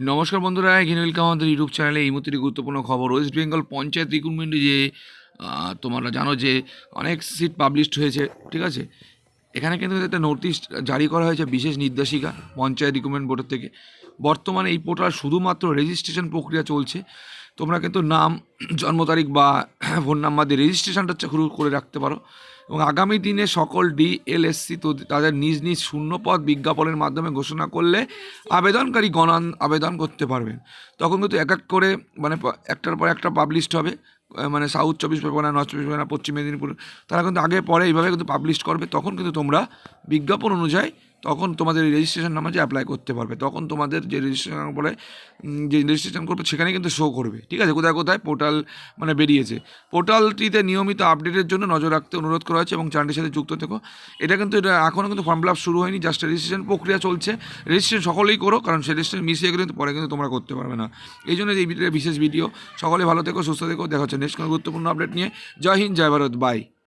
নমস্কার বন্ধুরা, এখানে ওয়েলকাম আমাদের ইউটিউব চ্যানেলে এই মুহূর্তে গুরুত্বপূর্ণ খবর। ওয়েস্ট বেঙ্গল পঞ্চায়েত রিক্রুটমেন্টে যে তোমরা জানো যে, অনেক সিট পাবলিশড হয়েছে, ঠিক আছে? এখানে কিন্তু একটা নোটিশ জারি করা হয়েছে, বিশেষ নির্দেশিকা পঞ্চায়েত রিক্রুটমেন্ট বোর্ডের থেকে। বর্তমানে এই পোর্টাল শুধুমাত্র রেজিস্ট্রেশন প্রক্রিয়া চলছে। তোমরা কিন্তু নাম, জন্ম তারিখ বা ফোন নাম্বার দিয়ে রেজিস্ট্রেশনটা শুরু করে রাখতে পারো। এবং আগামী দিনে সকল ডিএলএসসি তো তাদের নিজ নিজ শূন্যপদ বিজ্ঞাপনের মাধ্যমে ঘোষণা করলে আবেদনকারী গণান আবেদন করতে পারবেন। তখন কিন্তু এক এক করে মানে একটার পর একটা পাবলিশড হবে। মানে সাউথ চব্বিশ পরগনা নর্থ চব্বিশ পরগনা, পশ্চিম মেদিনীপুর, তারা কিন্তু আগে পরে এইভাবে কিন্তু পাবলিশ করবে। তখন কিন্তু তোমরা বিজ্ঞাপন অনুযায়ী তখন তোমাদের রেজিস্ট্রেশন নাম্বার যে অ্যাপ্লাই করতে পারবে। তখন তোমাদের যে রেজিস্ট্রেশন বলে যে রেজিস্ট্রেশন করবে, সেখানে কিন্তু শো করবে। ঠিক আছে? কোথায় কোথায়? পোর্টাল মানে বেরিয়েছে। পোর্টালটিতে নিয়মিত আপডেটের জন্য নজর রাখতে অনুরোধ করা হয়েছে এবং চ্যানেলটির সাথে যুক্ত থেকো। এটা কিন্তু এটা এখনও কিন্তু ফর্ম ফিল আপ শুরু হয়নি জাস্ট রেজিস্ট্রেশন প্রক্রিয়া চলছে। রেজিস্ট্রেশন সকলেই করো, কারণ সে রেজিস্ট্রেশন মিস হয়ে গেলে পরে কিন্তু তোমরা করতে পারবে না। এই জন্য এই ভিডিওর বিশেষ ভিডিও সকলে ভালো থেকো, সুস্থ থেকো। দেখা হচ্ছে নেক্সট কোনো গুরুত্বপূর্ণ আপডেট নিয়ে। জয় হিন্দ, জয় ভারত বাই